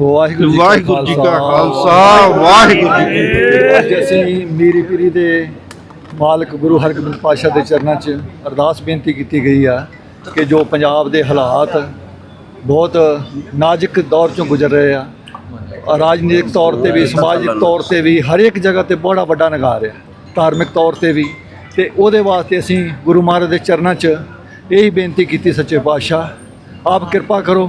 ਵਾਹਿਗੁਰੂ ਜੀ ਕਾ ਵਾਹਿਗੁਰੂ ਜੀ ਕਾ ਖਾਲਸਾ। ਵਾਹਿਗੁਰੂ ਜੀ ਕੀ ਫਤਿਹ। ਅੱਜ ਅਸੀਂ ਮੀਰੀ ਪੀਰੀ ਦੇ ਮਾਲਕ ਗੁਰੂ ਹਰਗੋਬਿੰਦ ਪਾਤਸ਼ਾਹ ਦੇ ਚਰਨਾਂ 'ਚ ਅਰਦਾਸ ਬੇਨਤੀ ਕੀਤੀ ਗਈ ਆ ਕਿ ਜੋ ਪੰਜਾਬ ਦੇ ਹਾਲਾਤ ਬਹੁਤ ਨਾਜ਼ੁਕ ਦੌਰ 'ਚੋਂ ਗੁਜ਼ਰ ਰਹੇ ਆ ਰਾਜਨੀਤਿਕ ਤੌਰ ਤੇ ਵੀ ਸਮਾਜਿਕ ਤੌਰ ਤੇ ਵੀ ਹਰ ਇੱਕ ਜਗ੍ਹਾ ਤੇ ਬੜਾ ਵੱਡਾ ਨਗਾਰ ਆ ਧਾਰਮਿਕ ਤੌਰ ਤੇ ਵੀ। ਤੇ ਉਹਦੇ ਵਾਸਤੇ ਅਸੀਂ ਗੁਰੂ ਮਹਾਰਾਜ ਦੇ ਚਰਨਾਂ 'ਚ ਇਹੀ ਬੇਨਤੀ ਕੀਤੀ ਸੱਚੇ ਪਾਤਸ਼ਾਹ ਆਪ ਕਿਰਪਾ ਕਰੋ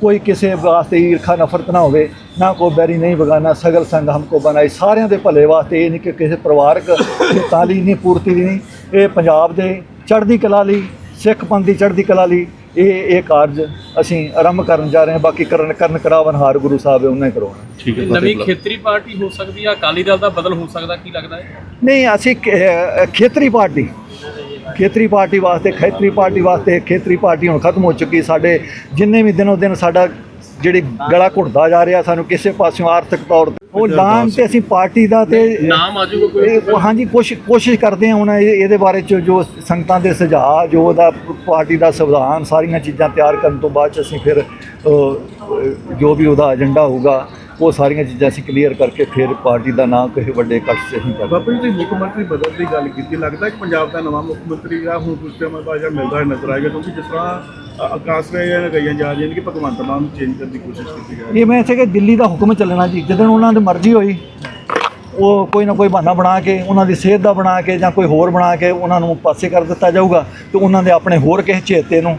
ਕੋਈ ਕਿਸੇ ਵਾਸਤੇ ਈਰਖਾ ਨਫ਼ਰਤ ਨਾ ਹੋਵੇ ਨਾ ਕੋ ਬੈਰੀ ਨਹੀਂ ਬਗਾਨਾ ਸਗਲ ਸੰਗ ਹਮਕੋ ਬਣਾਈ। ਸਾਰਿਆਂ ਦੇ ਭਲੇ ਵਾਸਤੇ ਇਹ ਨਹੀਂ ਕਿ ਕਿਸੇ ਪਰਿਵਾਰਕ ਤਾਲੀ ਨਹੀਂ ਪੂਰਤੀ ਦੀ ਨਹੀਂ। ਇਹ ਪੰਜਾਬ ਦੇ ਚੜ੍ਹਦੀ ਕਲਾ ਲਈ ਸਿੱਖ ਪੰਥ ਦੀ ਚੜ੍ਹਦੀ ਕਲਾ ਲਈ ਇਹ ਇਹ ਕਾਰਜ ਅਸੀਂ ਆਰੰਭ ਕਰਨ ਜਾ ਰਹੇ ਹਾਂ। ਬਾਕੀ ਕਰਨ ਕਰਨ ਕਰਾਵਨ ਹਾਰ ਗੁਰੂ ਸਾਹਿਬ ਹੈ ਉਹਨਾਂ ਹੀ ਕਰਵਾਉਣਾ। ਠੀਕ ਹੈ ਨਵੀਂ ਖੇਤਰੀ ਪਾਰਟੀ ਹੋ ਸਕਦੀ ਆ? ਅਕਾਲੀ ਦਲ ਦਾ ਬਦਲ ਹੋ ਸਕਦਾ ਕੀ ਲੱਗਦਾ ਹੈ? ਨਹੀਂ ਅਸੀਂ ਖੇਤਰੀ ਪਾਰਟੀ। ਖੇਤਰੀ ਪਾਰਟੀ ਵਾਸਤੇ ਖੇਤਰੀ ਪਾਰਟੀ ਵਾਸਤੇ ਖੇਤਰੀ ਪਾਰਟੀ ਹੁਣ ਖਤਮ ਹੋ ਚੁੱਕੀ ਸਾਡੇ ਜਿੰਨੇ ਵੀ ਦਿਨੋਂ ਦਿਨ ਸਾਡਾ ਜਿਹੜੀ ਗਲਾ ਘੁੱਟਦਾ ਜਾ ਰਿਹਾ ਸਾਨੂੰ ਕਿਸੇ ਪਾਸਿਓਂ ਆਰਥਿਕ ਤੌਰ ਤੇ। ਉਹ ਦਾਨ ਤੇ ਅਸੀਂ ਪਾਰਟੀ ਦਾ ਤੇ ਨਾਮ ਆਜੂਗਾ ਕੋਈ? ਹਾਂਜੀ ਕੋਸ਼ਿਸ਼ ਕੋਸ਼ਿਸ਼ ਕਰਦੇ ਹਾਂ ਹੁਣ ਇਹ- ਇਹਦੇ ਬਾਰੇ ਚ ਜੋ ਸੰਗਤਾਂ ਦੇ ਸੁਝਾਅ ਜੋ ਉਹਦਾ ਪਾਰਟੀ ਦਾ ਸੰਵਿਧਾਨ ਸਾਰੀਆਂ ਚੀਜ਼ਾਂ ਤਿਆਰ ਕਰਨ ਤੋਂ ਬਾਅਦ ਚ ਅਸੀਂ ਫਿਰ ਜੋ ਵੀ ਉਹਦਾ ਏਜੰਡਾ ਹੋਊਗਾ ਉਹ ਸਾਰੀਆਂ ਚੀਜ਼ਾਂ ਅਸੀਂ ਕਲੀਅਰ ਕਰਕੇ ਫਿਰ ਪਾਰਟੀ ਦਾ ਨਾਮ ਕਿਸੇ ਵੱਡੇ ਇਕੱਠ 'ਚ ਅਸੀਂ ਕਰਾਂਗੇ ਬਾਪੂ ਜੀ ਤੁਸੀਂ ਮੁੱਖ ਮੰਤਰੀ ਬਦਲ ਦੀ ਗੱਲ ਕੀਤੀ ਲੱਗਦਾ ਕਿ ਪੰਜਾਬ ਦਾ ਨਵਾਂ ਮੁੱਖ ਮੰਤਰੀ ਆ ਹੁਣ ਕੁਝ ਟਾਈਮ ਬਾਅਦ ਜਿਹੜਾ ਮਿਲਦਾ ਨਜ਼ਰ ਆਏਗਾ ਕਿਉਂਕਿ ਜਿਸ ਤਰ੍ਹਾਂ ਆਕਾਸ਼ ਨੇ ਗਈਆਂ ਜਾ ਰਹੀਆਂ ਨੇ ਕਿ ਭਗਵੰਤ ਮਾਨ ਨੂੰ ਚੇਂਜ ਕਰਨ ਦੀ ਕੋਸ਼ਿਸ਼ ਕੀਤੀ ਜਾ ਰਹੀ ਹੈ। ਇਹ ਮੈਂ ਇੱਥੇ ਕਿ ਦਿੱਲੀ ਦਾ ਹੁਕਮ ਚੱਲਣਾ ਜੀ ਜਦੋਂ ਉਹਨਾਂ ਦੀ ਮਰਜ਼ੀ ਹੋਈ ਉਹ ਕੋਈ ਨਾ ਕੋਈ ਬਹਾਨਾ ਬਣਾ ਕੇ ਉਹਨਾਂ ਦੀ ਸਿਹਤ ਦਾ ਬਣਾ ਕੇ ਜਾਂ ਕੋਈ ਹੋਰ ਬਣਾ ਕੇ ਉਹਨਾਂ ਨੂੰ ਪਾਸੇ ਕਰ ਦਿੱਤਾ ਜਾਊਗਾ ਤੇ ਉਹਨਾਂ ਦੇ ਆਪਣੇ ਹੋਰ ਕਿਸੇ ਚੇਤੇ ਨੂੰ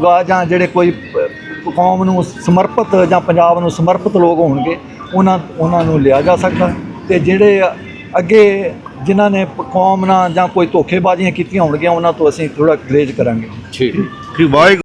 ਹੋਊਗਾ ਜਾਂ ਜਿਹੜੇ ਕੋਈ ਕੌਮ ਨੂੰ ਸਮਰਪਿਤ ਜਾਂ ਪੰਜਾਬ ਨੂੰ ਸਮਰਪਿਤ ਲੋਕ ਹੋਣਗੇ, ਉਹਨਾਂ ਉਹਨਾਂ ਨੂੰ ਲਿਆ ਜਾ ਸਕਦਾ। ਤੇ ਜਿਹੜੇ ਅੱਗੇ ਜਿਨ੍ਹਾਂ ਨੇ ਕੌਮ ਨਾਲ ਜਾਂ ਕੋਈ ਧੋਖੇਬਾਜ਼ੀਆਂ ਕੀਤੀਆਂ ਹੋਣਗੀਆਂ, ਉਹਨਾਂ ਤੋਂ ਅਸੀਂ ਥੋੜਾ ਗਰੇਜ ਕਰਾਂਗੇ। ਠੀਕ, ਵਾਹਿਗੁਰੂ।